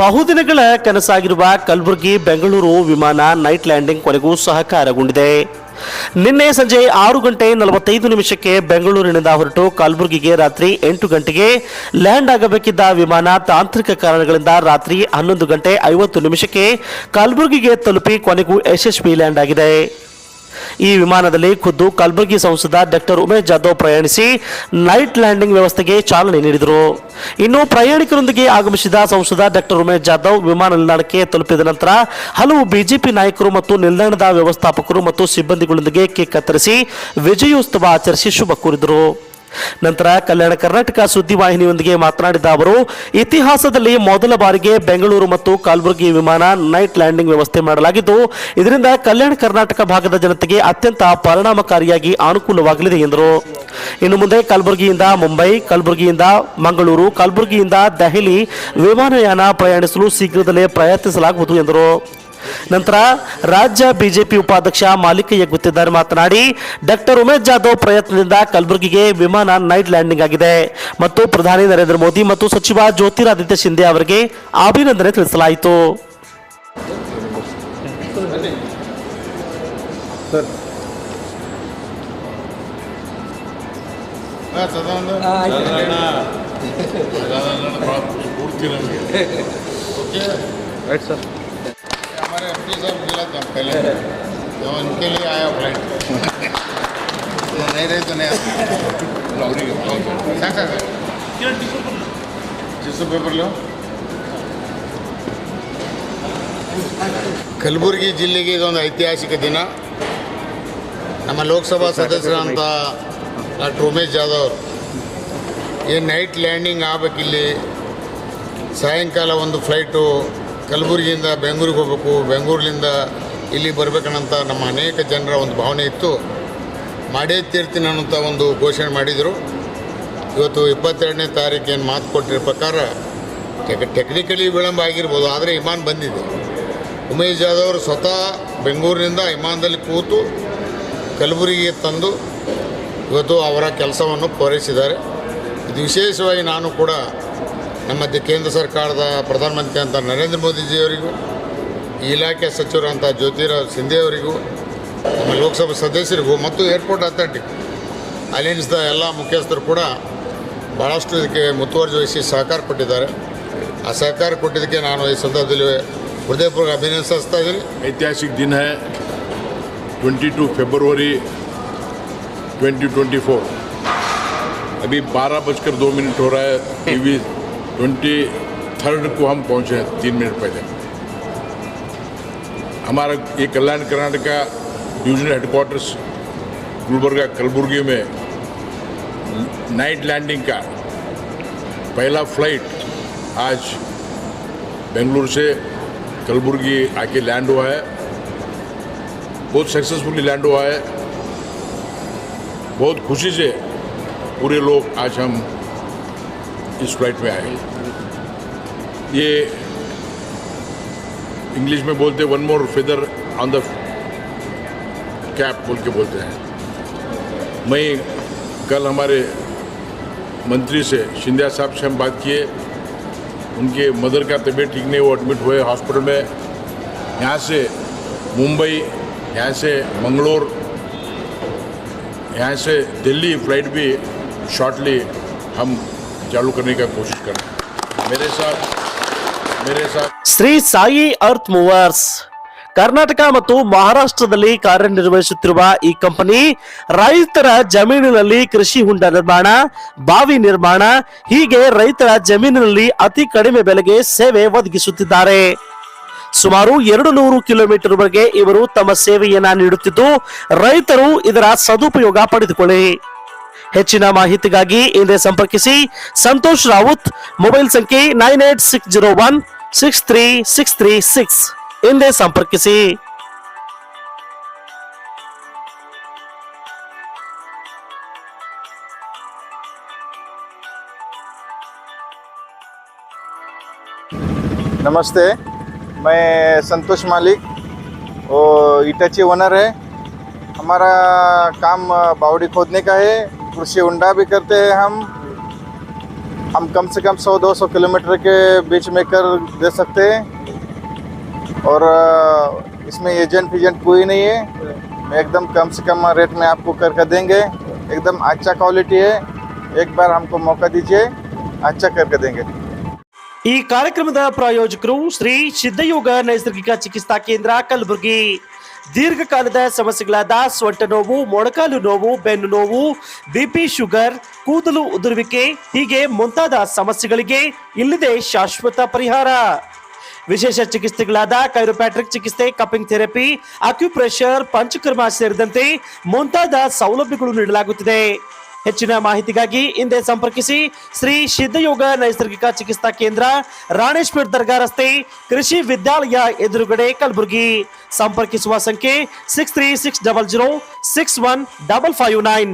ಬಹುದಿನಗಳ ಕನಸಾಗಿರುವ ಕಲಬುರಗಿ ಬೆಂಗಳೂರು ವಿಮಾನ night landing ಕೊನೆಗೂ ಸಹಕಾರಗೊಂಡಿದೆ. ನಿನ್ನೆ ಸಂಜೆ ಆರು ಗಂಟೆ ನಲವತ್ತೈದು ನಿಮಿಷಕ್ಕೆ ಬೆಂಗಳೂರಿನಿಂದ ಹೊರಟು ಕಲಬುರಗಿಗೆ ರಾತ್ರಿ ಎಂಟು ಗಂಟೆಗೆ ಲ್ಯಾಂಡ್ ಆಗಬೇಕಿದ್ದ ವಿಮಾನ ತಾಂತ್ರಿಕ ಕಾರಣಗಳಿಂದ ರಾತ್ರಿ ಹನ್ನೊಂದು ಗಂಟೆ ಐವತ್ತು ನಿಮಿಷಕ್ಕೆ ಕಲಬುರಗಿಗೆ ತಲುಪಿ ಕೊನೆಗೂ ಯಶಸ್ವಿ ಲ್ಯಾಂಡ್ ಆಗಿದೆ. ಈ ವಿಮಾನದಲ್ಲಿ ಖುದ್ದು ಕಲಬುರಗಿ ಸಂಸದ ಡಾಕ್ಟರ್ ಉಮೇಶ್ ಜಾಧವ್ ಪ್ರಯಾಣಿಸಿ ನೈಟ್ ಲ್ಯಾಂಡಿಂಗ್ ವ್ಯವಸ್ಥೆಗೆ ಚಾಲನೆ ನೀಡಿದರು. ಇನ್ನು ಪ್ರಯಾಣಿಕರೊಂದಿಗೆ ಆಗಮಿಸಿದ ಸಂಸದ ಡಾಕ್ಟರ್ ಉಮೇಶ್ ಜಾಧವ್ ವಿಮಾನ ನಿಲ್ದಾಣಕ್ಕೆ ತಲುಪಿದ ನಂತರ ಹಲವು ಬಿಜೆಪಿ ನಾಯಕರು ಮತ್ತು ನಿಲ್ದಾಣದ ವ್ಯವಸ್ಥಾಪಕರು ಮತ್ತು ಸಿಬ್ಬಂದಿಗಳೊಂದಿಗೆ ಕೇಕ್ ಕತ್ತರಿಸಿ ವಿಜಯೋತ್ಸವ ಆಚರಿಸಿ ಶುಭ ಕೋರಿದರು. ನಂತರ ಕಲ್ಯಾಣ ಕರ್ನಾಟಕ ಸುದ್ದಿವಾಹಿನಿಯೊಂದಿಗೆ ಮಾತನಾಡಿದ ಅವರು, ಇತಿಹಾಸದಲ್ಲಿ ಮೊದಲ ಬಾರಿಗೆ ಬೆಂಗಳೂರು ಮತ್ತು ಕಲಬುರಗಿ ವಿಮಾನ ನೈಟ್ ಲ್ಯಾಂಡಿಂಗ್ ವ್ಯವಸ್ಥೆ ಮಾಡಲಾಗಿದ್ದು, ಇದರಿಂದ ಕಲ್ಯಾಣ ಕರ್ನಾಟಕ ಭಾಗದ ಜನತೆಗೆ ಅತ್ಯಂತ ಪರಿಣಾಮಕಾರಿಯಾಗಿ ಅನುಕೂಲವಾಗಲಿದೆ ಎಂದರು. ಇನ್ನು ಮುಂದೆ ಕಲಬುರಗಿಯಿಂದ ಮುಂಬೈ, ಕಲಬುರಗಿಯಿಂದ ಮಂಗಳೂರು, ಕಲಬುರಗಿಯಿಂದ ದೆಹಲಿ ವಿಮಾನಯಾನ ಪ್ರಯಾಣಿಸಲು ಶೀಘ್ರದಲ್ಲೇ ಪ್ರಯತ್ನಿಸಲಾಗುವುದು ಎಂದರು. ನಂತರ ರಾಜ್ಯ ಬಿಜೆಪಿ ಉಪಾಧ್ಯಕ್ಷ ಮಾಲಿಕಯ್ಯ ಗುತ್ತಿದ್ದಾರೆ ಮಾತನಾಡಿ, ಡಾಕ್ಟರ್ ಉಮೇಶ್ ಜಾಧವ್ ಪ್ರಯತ್ನದಿಂದ ಕಲಬುರಗಿಗೆ ವಿಮಾನ ನೈಟ್ ಲ್ಯಾಂಡಿಂಗ್ ಆಗಿದೆ. ಮತ್ತು ಪ್ರಧಾನಿ ನರೇಂದ್ರ ಮೋದಿ ಮತ್ತು ಸಚಿವ ಜ್ಯೋತಿರಾದಿತ್ಯ ಶಿಂದೆ ಅವರಿಗೆ ಅಭಿನಂದನೆ ತಿಳಿಸಲಾಯಿತು. ಸರ್. એટલી સાહેબ ગયેલા હતા પહેલે તો ઉનકે લીએ આયા ફ્લાઇટ તો નહીં રહી તો નહીં લોરી સાહેબ સાહેબ ಕಲಬುರಗಿ ಜಿಲ್ಲೆಗೆ ಇದೊಂದು ಐತಿಹಾಸಿಕ ದಿನ ನಮ್ಮ ಲೋಕಸಭಾ ಸದಸ್ಯರಂತ ಡಾಕ್ಟರ್ ಉಮೇಶ್ ಜಾಧವ್ ಏನು ನೈಟ್ ಲ್ಯಾಂಡಿಂಗ್ ಆಗಬೇಕಿಲ್ಲಿ ಸಾಯಂಕಾಲ ಒಂದು ಫ್ಲೈಟು ಕಲಬುರಗಿಯಿಂದ ಬೆಂಗಳೂರಿಗೆ ಹೋಗಬೇಕು ಬೆಂಗಳೂರಿನಿಂದ ಇಲ್ಲಿ ಬರಬೇಕನ್ನಂಥ ನಮ್ಮ ಅನೇಕ ಜನರ ಒಂದು ಭಾವನೆ ಇತ್ತು. ಮಾಡೇ ತೀರ್ತೀನಿ ಅನ್ನೋಂಥ ಒಂದು ಘೋಷಣೆ ಮಾಡಿದರು. ಇವತ್ತು ಇಪ್ಪತ್ತೆರಡನೇ ತಾರೀಕು ಏನು ಮಾತು ಕೊಟ್ಟಿರೋ ಪ್ರಕಾರ ಟೆಕ್ ಟೆಕ್ನಿಕಲಿ ವಿಳಂಬ ಆಗಿರ್ಬೋದು, ಆದರೆ ವಿಮಾನ ಬಂದಿದೆ. ಉಮೇಶ್ ಜಾಧವ್ ಅವರು ಸ್ವತಃ ಬೆಂಗಳೂರಿನಿಂದ ವಿಮಾನದಲ್ಲಿ ಕೂತು ಕಲಬುರಗಿಗೆ ತಂದು ಇವತ್ತು ಅವರ ಕೆಲಸವನ್ನು ಪೂರೈಸಿದ್ದಾರೆ. ಇದು ವಿಶೇಷವಾಗಿ ನಾನು ಕೂಡ ನಮ್ಮ ದ- ಕೇಂದ್ರ ಸರ್ಕಾರದ ಪ್ರಧಾನಮಂತ್ರಿ ಅಂತ ನರೇಂದ್ರ ಮೋದಿಜಿಯವರಿಗೂ ಈ ಇಲಾಖೆ ಸಚಿವರಂಥ ಜ್ಯೋತಿರಾವ್ ಸಿಂಧೆ ಅವರಿಗೂ ನಮ್ಮ ಲೋಕಸಭಾ ಸದಸ್ಯರಿಗೂ ಮತ್ತು ಏರ್ಪೋರ್ಟ್ ಅಥಾರಿಟಿ ಅಲಯನ್ಸ್ದ ಎಲ್ಲ ಮುಖ್ಯಸ್ಥರು ಕೂಡ ಭಾಳಷ್ಟು ಇದಕ್ಕೆ ಮುತುವರ್ಜಿ ವಹಿಸಿ ಸಹಕಾರ ಕೊಟ್ಟಿದ್ದಾರೆ ಆ ಸಹಕಾರ ಕೊಟ್ಟಿದ್ದಕ್ಕೆ ನಾನು ಈ ಸಂದರ್ಭದಲ್ಲಿ ಹೃದಯಪೂರ್ವಕ ಅಭಿನಂದಿಸ್ತಾ ಇದ್ದೀನಿ ऐतिहासिक दिन है 22 फरवरी 2024 अभी बारह बजकर दो मिनट हो रहा है टीवी ट्वेंटी थर्ड को हम पहुँचे हैं तीन मिनट पहले। हमारा ये कल्याण कर्नाटका डिविजनल हेडक्वार्टर्स गुलबर्गा, कलबुर्गी में नाइट लैंडिंग का पहला फ़्लाइट आज बेंगलुरु से कलबुर्गी आके लैंड हुआ है। बहुत सक्सेसफुली लैंड हुआ है। बहुत खुशी से पूरे लोग आज हम इस फ़्लाइट में आए। ये इंग्लिश में बोलते one more feather on the cap बोल के बोलते हैं। मैं कल हमारे मंत्री से शिंदे साहब से हम बात किए। उनके मदर का तबीयत ठीक नहीं वो एडमिट हुए हॉस्पिटल में। यहाँ से मुंबई, यहाँ से मंगलोर, यहाँ से दिल्ली फ़्लाइट भी शॉर्टली हम चालू करने का कोशिश कर रहे हैं मेरे साथ मेरे साथ ಶ್ರೀ ಸಾಯಿ ಅರ್ತ್ ಮೂವರ್ಸ್ ಕರ್ನಾಟಕ ಮತ್ತು ಮಹಾರಾಷ್ಟ್ರದಲ್ಲಿ ಕಾರ್ಯನಿರ್ವಹಿಸುತ್ತಿರುವ ಈ ಕಂಪನಿ ರೈತರ ಜಮೀನಿನಲ್ಲಿ ಕೃಷಿ ಹೊಂಡ ನಿರ್ಮಾಣ ಬಾವಿ ನಿರ್ಮಾಣ ಹೀಗೆ ರೈತರ ಜಮೀನಿನಲ್ಲಿ ಅತಿ ಕಡಿಮೆ ಬೆಲೆಗೆ ಸೇವೆ ಒದಗಿಸುತ್ತಿದ್ದಾರೆ ಸುಮಾರು ಎರಡು ನೂರು ಕಿಲೋಮೀಟರ್ ವರೆಗೆ ಇವರು ತಮ್ಮ ಸೇವೆಯನ್ನ ನೀಡುತ್ತಿದ್ದು ರೈತರು ಇದರ ಸದುಪಯೋಗ ಪಡೆದುಕೊಳ್ಳಿ ಹೆಚ್ಚಿನ ಮಾಹಿತಿಗಾಗಿ ಹಿಂದೆ ಸಂಪರ್ಕಿಸಿ ಸಂತೋಷ್ ರಾವುತ್ ಮೊಬೈಲ್ ಸಂಖ್ಯೆ nine eight six zero one six three six three six ಹಿಂದೆ ಸಂಪರ್ಕಿಸಿ नमस्ते मैं संतोष मालिक वो इटाची ओनर है हमारा काम बावड़ी खोदने का है कृषि होंडा भी करते हैं हम हम कम से कम 100-200 किलोमीटर के बीच में कर दे सकते हैं और अ, इसमें एजेंट फिजेंट कोई नहीं है मैं एकदम कम से कम रेट में आपको करके देंगे एकदम अच्छा क्वालिटी है एक बार हमको मौका दीजिए अच्छा करके देंगे ಈ ಕಾರ್ಯಕ್ರಮದ ಪ್ರಾಯೋಜಕರು ಶ್ರೀ ಸಿದ್ಧಯೋಗ ನೈಸರ್ಗಿಕ ಚಿಕಿತ್ಸಾ ಕೇಂದ್ರ ಕಲಬುರಗಿ ದೀರ್ಘಕಾಲದ ಸಮಸ್ಯೆಗಳಾದ ಸೊಂಟ ನೋವು, ಮೊಣಕಾಲು ನೋವು, ಬೆನ್ನು ನೋವು ಬಿಪಿ ಶುಗರ್, ಕೂದಲು ಉದುರುವಿಕೆ, ಹೀಗೆ ಮುಂತಾದ ಸಮಸ್ಯೆಗಳಿಗೆ ಇಲ್ಲಿದೆ ಶಾಶ್ವತ ಪರಿಹಾರ. ವಿಶೇಷ ಚಿಕಿತ್ಸೆಗಳಾದ ಕೈರೋಪ್ಯಾಟ್ರಿಕ್ ಚಿಕಿತ್ಸೆ ಕಪಿಂಗ್ ಥೆರಪಿ ಅಕ್ಯುಪ್ರೆಷರ್ ಪಂಚಕರ್ಮ ಸೇರಿದಂತೆ ಮುಂತಾದ ಸೌಲಭ್ಯಗಳು ನೀಡಲಾಗುತ್ತಿದೆ. ಹೆಚ್ಚಿನ ಮಾಹಿತಿಗಾಗಿ ಹಿಂದೆ ಸಂಪರ್ಕಿಸಿ ಶ್ರೀ ಸಿದ್ಧಯೋಗ ನೈಸರ್ಗಿಕ ಚಿಕಿತ್ಸಾ ಕೇಂದ್ರ, ರಾಣೇಶ್ವರ ದರ್ಗಾ ರಸ್ತೆ, ಕೃಷಿ ವಿದ್ಯಾಲಯ ಎದುರುಗಡೆ ಕಲಬುರಗಿ. ಸಂಪರ್ಕಿಸುವ ಸಂಖ್ಯೆ six three six double zero six one double five nine